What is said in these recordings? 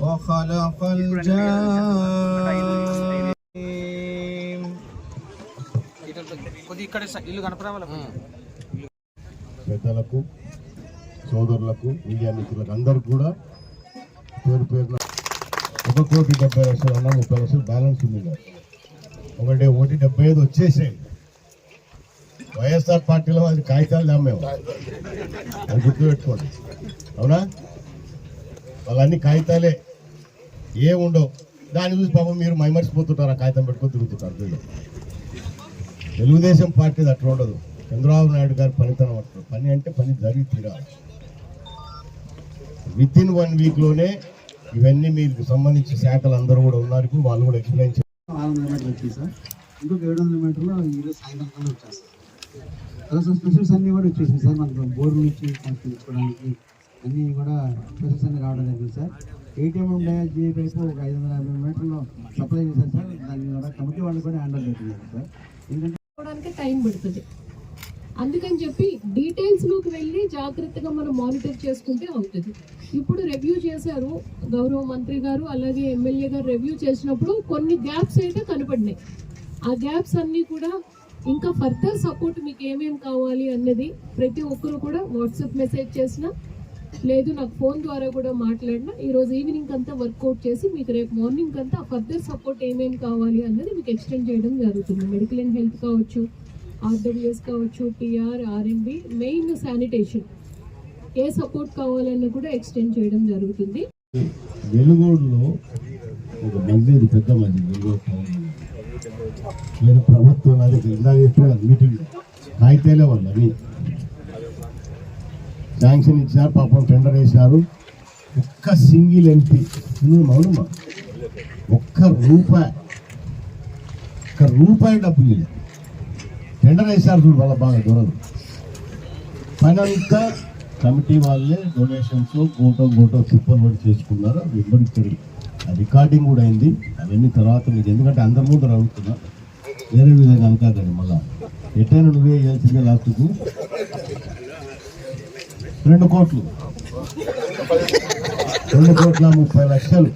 وخلق الجان కొద్ది ఇక్కడ ఇల్లు కనపరావాలి పెద్దలకు సోదరులకు మీడియా మిత్రులకు అందరికి కూడా పేరు పేరున ఒక కోటి డెబ్బై లక్షలు అన్న ముప్పై లక్షలు బ్యాలెన్స్ ఉంది ఇంకా. ఒకటి ఒకటి డెబ్బై ఐదు వచ్చేసాయి వైఎస్ఆర్ పార్టీలో అది కాగితాలు నమ్మేము అది గుర్తుపెట్టుకోండి అవునా? వాళ్ళన్నీ కాగితాలే. ఏముండవు దాన్ని చూసి పాపం మీరు మైమర్చిపోతుంటారు ఆ కాగితం పెట్టుకొని తిరుగుతుంటారు. వీళ్ళు తెలుగుదేశం పార్టీ అట్లా ఉండదు. చంద్రబాబు నాయుడు గారి పనితనం అంటారు పని అంటే పని జరిగి తీరాలి. విత్ ఇన్ వన్ వీక్లోనే ఇవన్నీ మీకు సంబంధించిన శాఖలు అందరూ కూడా ఉన్నారు. ఇప్పుడు వాళ్ళు కూడా ఎక్స్ప్లెయిన్ ఆరు వందల మీటర్లు వచ్చింది సార్. ఇంకొక ఏడు వందల మీటర్లు ఈరోజు సాయంత్రం కన్నా వచ్చేస్తాం తర్వాత స్పెషల్స్ అన్నీ కూడా వచ్చేసాయి సార్. మనకు బోర్డు నుంచి తీసుకోవడానికి అన్నీ కూడా స్పెషల్స్ అన్నీ రావడం జరిగింది సార్. ఏటీఎం ఉండే జీ ఒక ఐదు వందల యాభై మీటర్లు సప్లై చేశారు సార్. దాన్ని కూడా కమిటీ వాళ్ళు కూడా హ్యాండిల్ చేస్తున్నారు సార్. ఎందుకంటే చేసుకోవడానికి టైం పడుతుంది. అందుకని చెప్పి డీటెయిల్స్లోకి వెళ్ళి జాగ్రత్తగా మనం మానిటర్ చేసుకుంటే అవుతుంది. ఇప్పుడు రివ్యూ చేశారు గౌరవ మంత్రి గారు అలాగే ఎమ్మెల్యే గారు రివ్యూ చేసినప్పుడు కొన్ని గ్యాప్స్ అయితే కనపడినాయి. ఆ గ్యాప్స్ అన్నీ కూడా ఇంకా ఫర్దర్ సపోర్ట్ మీకు ఏమేమి కావాలి అన్నది ప్రతి ఒక్కరు కూడా వాట్సాప్ మెసేజ్ చేసిన లేదు నాకు ఫోన్ ద్వారా కూడా మాట్లాడినా ఈరోజు ఈవినింగ్ అంతా వర్కౌట్ చేసి మీకు రేపు మార్నింగ్ అంతా ఫర్దర్ సపోర్ట్ ఏమేమి కావాలి అన్నది మీకు ఎక్స్టెండ్ చేయడం జరుగుతుంది. మెడికల్ అండ్ హెల్త్ కావచ్చు ఆర్డబ్ల్యూఎస్ కావచ్చు పిఆర్ ఆర్ఎంబి మెయిన్ శానిటేషన్ ఏ సపోర్ట్ కావాలన్నా కూడా ఎక్స్టెండ్ చేయడం జరుగుతుంది. వెలుగోడులో ఒక పెద్ద మంది నేను ప్రభుత్వం అది ఇందాక చెప్పిన మీటింగ్ కాగితాలే వాళ్ళు అవి. శాంక్షన్ ఇచ్చారు పాపం టెండర్ వేశారు ఒక్క సింగిల్ ఎంపీ నువ్వు మౌనమా? ఒక్క రూపాయి. ఒక్క రూపాయి డబ్బు లేదు టెండర్ చూడు వాళ్ళ బాగా దొరదు. పని కమిటీ వాళ్ళే డొనేషన్స్ గోటో గోటో తిప్పలు పడి చేసుకున్నారు. అవి ఇవ్వడిచ్చారు రికార్డింగ్ కూడా అయింది. అవన్నీ తర్వాత మీకు ఎందుకంటే అందరి ముందు అడుగుతున్నా. వేరే విధంగా అనుకోకండి మళ్ళా. ఎట్టైనా నువ్వే చేయాల్సిందే లాస్ట్కు రెండు కోట్లు. రెండు కోట్ల ముప్పై లక్షలు.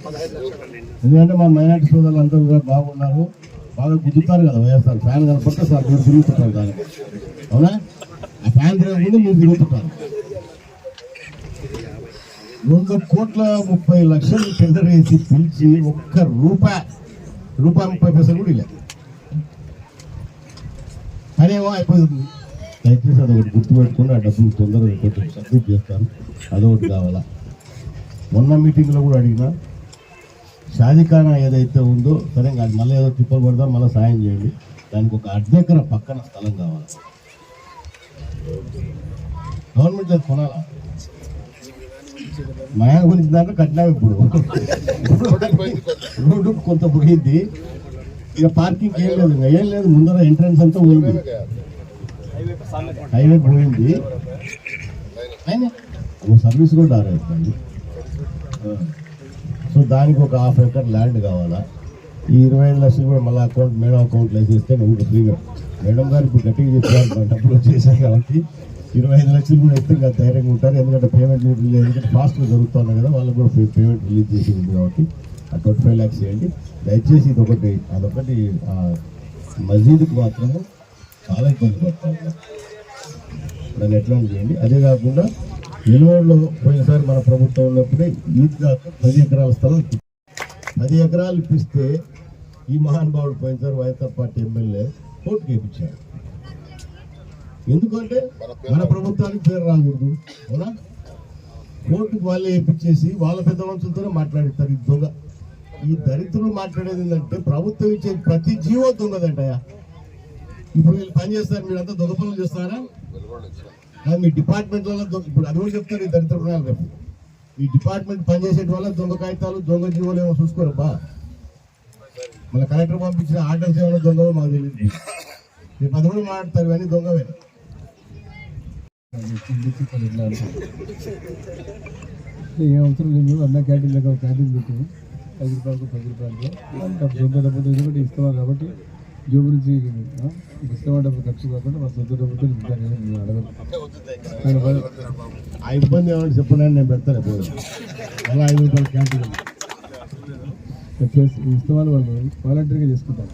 ఎందుకంటే మా మైనార్టీ సోదరులు అందరూ కూడా బాగున్నారు. బాగా గుద్దుతారు కదా వైఎస్ఆర్ ఫ్యాన్ కనపడితే సార్ మీరు తిరుగుతుంటారు దాన్ని. అవునా? ఆ ఫ్యాన్ తిరగకుండా మీరు తిరుగుతుంటారు. రెండు కోట్ల ముప్పై లక్షలు టెండర్ వేసి పిలిచి ఒక్క రూపాయి రూపాయి ముప్పై పైసలు కూడా లేదు అదేమో అయిపోతుంది దయచేసి అదొకటి గుర్తుపెట్టుకుని ఆ డబ్బులు తొందరగా కొట్టి సబ్మిట్ చేస్తాను. అదొకటి కావాలా? మొన్న మీటింగ్లో కూడా అడిగినా షాదిఖానా ఏదైతే ఉందో సరే అది మళ్ళీ ఏదో తిప్పలు పడదాం మళ్ళీ సాయం చేయండి. దానికి ఒక అర్ధెకర పక్కన స్థలం కావాలి. గవర్నమెంట్ అది కొనాలా? మయా గురించి దాంట్లో కట్టినాం ఇప్పుడు. రోడ్డు కొంత పోయింది ఇక పార్కింగ్ ఏం లేదు ఏం లేదు. ముందర ఎంట్రన్స్ అంతా పోయింది. హైవే పోయింది. ఓ సర్వీస్ కూడా ఆరైపోయింది సో దానికి ఒక హాఫ్ ఎకర్ ల్యాండ్ కావాలా? ఈ ఇరవై ఐదు లక్షలు కూడా మళ్ళీ అకౌంట్ మేడం అకౌంట్లో వేసేస్తే నువ్వు ఫ్రీగా. మేడం గారు ఇప్పుడు గట్టిగా చెప్పారు డబ్బులు వచ్చేసాయి కాబట్టి ఇరవై ఐదు లక్షలు కూడా ఎత్తే ఇంకా ధైర్యంగా ఉంటారు. ఎందుకంటే పేమెంట్ లేదు ఎందుకంటే ఫాస్ట్గా జరుగుతుంది కదా వాళ్ళకి కూడా పేమెంట్ రిలీజ్ చేసి ఉంది కాబట్టి ఆ ట్వంటీ ఫైవ్ ల్యాక్స్ చేయండి. దయచేసి ఇది ఒకటి అదొకటి ఆ మసీదుకి మాత్రము చాలా ఇబ్బంది పడుతుంది దాన్ని ఎట్లా చేయండి. అదే కాకుండా ఎలువలో పోయినసారి మన ప్రభుత్వం ఉన్నప్పుడే ఈద్గా పది ఎకరాల స్థలం పది ఎకరాలు ఇప్పిస్తే ఈ మహానుభావుడు పోయినసారి వైఎస్ఆర్ పార్టీ ఎమ్మెల్యే కోర్టుకి ఇప్పించారు ఎందుకంటే మన ప్రభుత్వానికి పేరు రాకూడదు అవునా? కోర్టుకు వాళ్ళే ఇప్పించేసి వాళ్ళ పెద్ద మనుషులతోనే మాట్లాడిస్తారు ఈ దొంగ. ఈ దరిద్రులు మాట్లాడేది ఏంటంటే ప్రభుత్వం ఇచ్చే ప్రతి జీవో దొంగదంటయా ఇప్పుడు వీళ్ళు పని చేస్తారు మీరంతా దొంగ పనులు చేస్తారా? మీ డిపార్ట్మెంట్ వల్ల ఇప్పుడు అది కూడా చెప్తారు ఈ దరిద్ర ప్రణాళిక రేపు. ఈ డిపార్ట్మెంట్ పనిచేసే వల్ల దొంగ కాగితాలు దొంగ జీవోలు ఏమో చూసుకోరబ్బా మన కలెక్టర్ పంపించిన ఆర్డర్స్ ఏమైనా దొంగలో మాకు తెలియదు రేపు అది కూడా మాట్లాడతారు కానీ దొంగవే. ఏ అవసరం లేదు అన్న క్యాంటీన్ దగ్గర క్యాంటీన్ పెట్టాము ఐదు రూపాయలకు పది రూపాయలు. డబ్బు సొంత డబ్బులు ఎందుకంటే ఇస్తున్నారు కాబట్టి జోబు నుంచి ఆ, ఇష్టమైన డబ్బులు ఖర్చు కాకుండా మా సొంత డబ్బుతో నేను బదులు- ఆ ఇబ్బంది ఏమంటే చెప్పండి నేను పెడతాను పోదు అలా ఐదు రూపాయలు క్యాంటీన్ చేసి ఇష్టమైన వాళ్ళు వాలంటీర్గా చేసుకుంటారు.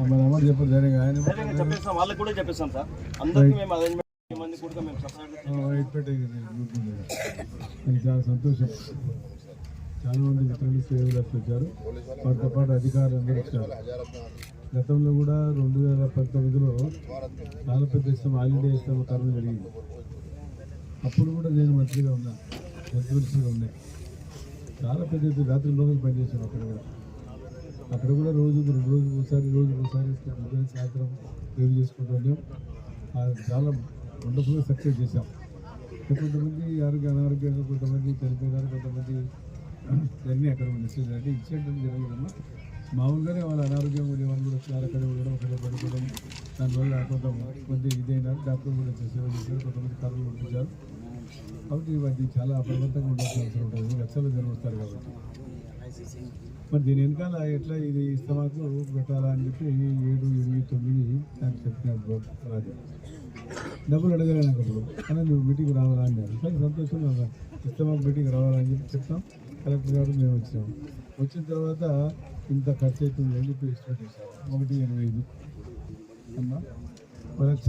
మన అమౌంట్ చెప్పారు ఆయన చెప్పేస్తాం. వాళ్ళకి కూడా చెప్పేస్తాం సార్. అందరికీ మేము అరేంజ్మెంట్ మంది కూడా మేము చాలా సంతోషం. చాలా మంది మిత్రులు సేవలకు వచ్చారు. వాటితో పాటు అధికారులు అందరూ వచ్చారు. గతంలో కూడా రెండు వేల పంతొమ్మిదిలో చాలా పెద్ద ఇష్టం హాలిడే ఇష్టం తరం జరిగింది. అప్పుడు కూడా నేను మంత్రిగా ఉన్నా మంత్రిగా ఉన్నాయి చాలా పెద్ద ఎత్తున రాత్రి రోజులు పనిచేసాను అక్కడ కూడా. అక్కడ కూడా రోజు రెండు రోజులు ఒకసారి రోజు ఒకసారి సాయంత్రం రివ్యూ చేసుకుంటూ అది చాలా వండర్ఫుల్గా సక్సెస్ చేశాం. కొంతమంది ఆరోగ్య అనారోగ్యంగా కొంతమంది చనిపోయినారు కొంతమంది ఇవన్నీ అక్కడ మెసేజ్ అంటే ఇన్సిడెంట్ జరగదమ్మా మామూలుగానే వాళ్ళ అనారోగ్యం ఉండే వాళ్ళు కూడా వచ్చారు అక్కడ ఉండడం అక్కడ పడుకోవడం దానివల్ల కొంతమంది ఇదైనా డాక్టర్ కూడా సేవ చేశారు. కొంతమంది కర్రలు పంపించారు కాబట్టి ఇవన్నీ చాలా అప్రమత్తంగా ఉండాల్సిన అవసరం ఉంటుంది. లక్షలు జరుగుతారు కాబట్టి. మరి దీని వెనకాల ఎట్లా ఇది ఇస్తమాకు పెట్టాలా అని చెప్పి ఏడు ఎనిమిది తొమ్మిది దానికి చెప్పినారు రాజు డబ్బులు అడగలే నాకు అప్పుడు కానీ నువ్వు మీటింగ్ రావాలా అన్నారు సరే సంతోషం ఇస్తమాకు మీటింగ్ రావాలా అని చెప్పి చెప్తాం. కలెక్టర్ గారు మేము వచ్చాము వచ్చిన తర్వాత ఇంత ఖర్చు అవుతుంది అని చెప్పి ఎస్టిమేట్ చేశారు ఒకటి ఇరవై ఐదు. అమ్మా ఒక లక్ష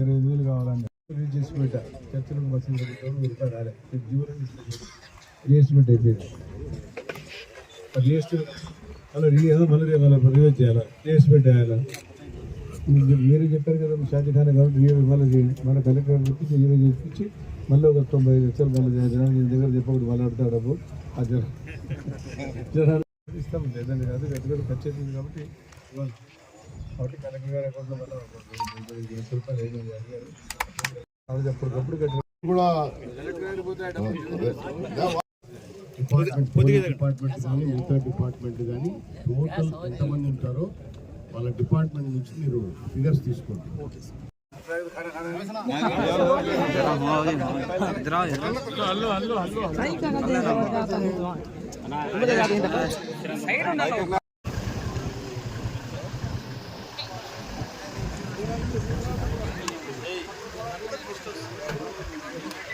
ఇరవై ఐదు వేలు కావాలని రిలీజ్ చేసి పెట్టా. చర్చలకు బస్సులు పెట్టుకోవడం రూపాయలు రాలే. రీఎస్టిమేట్ అయిపోయింది రీఎస్టిమేట్ అలా రీ ఏదో మళ్ళీ రేపు అలా రివైజ్ చేయాలా? రీఎస్టిమేట్ చేయాలా మీరు మీరే చెప్పారు కదా మీ షాజీఖాన్ కాబట్టి రివైజ్ మళ్ళీ చేయండి. మన కలెక్టర్ చెప్పించి రివైజ్ చేయించి మళ్ళీ ఒక తొంభై ఐదు లక్షలు మళ్ళీ జనాలు మీ దగ్గర చెప్పకూడదు వాళ్ళు ఆడతాడు డబ్బు ఆ జన జనాలు ఇస్తాం. లేదండి కాదు పెద్ద ఖర్చు అవుతుంది కాబట్టి ఇవ్వాలి. కాబట్టి కలెక్టర్ గారి అకౌంట్లో మళ్ళీ ఐదు రూపాయలు అడిగారు అది అప్పటికప్పుడు కూడా డిపార్ట్మెంట్ డిపార్ట్మెంట్ కానీ మిగతా డిపార్ట్మెంట్ కానీ టోటల్ ఎంతమంది ఉంటారో వాళ్ళ డిపార్ట్మెంట్ నుంచి మీరు ఫిగర్స్ తీసుకోండి.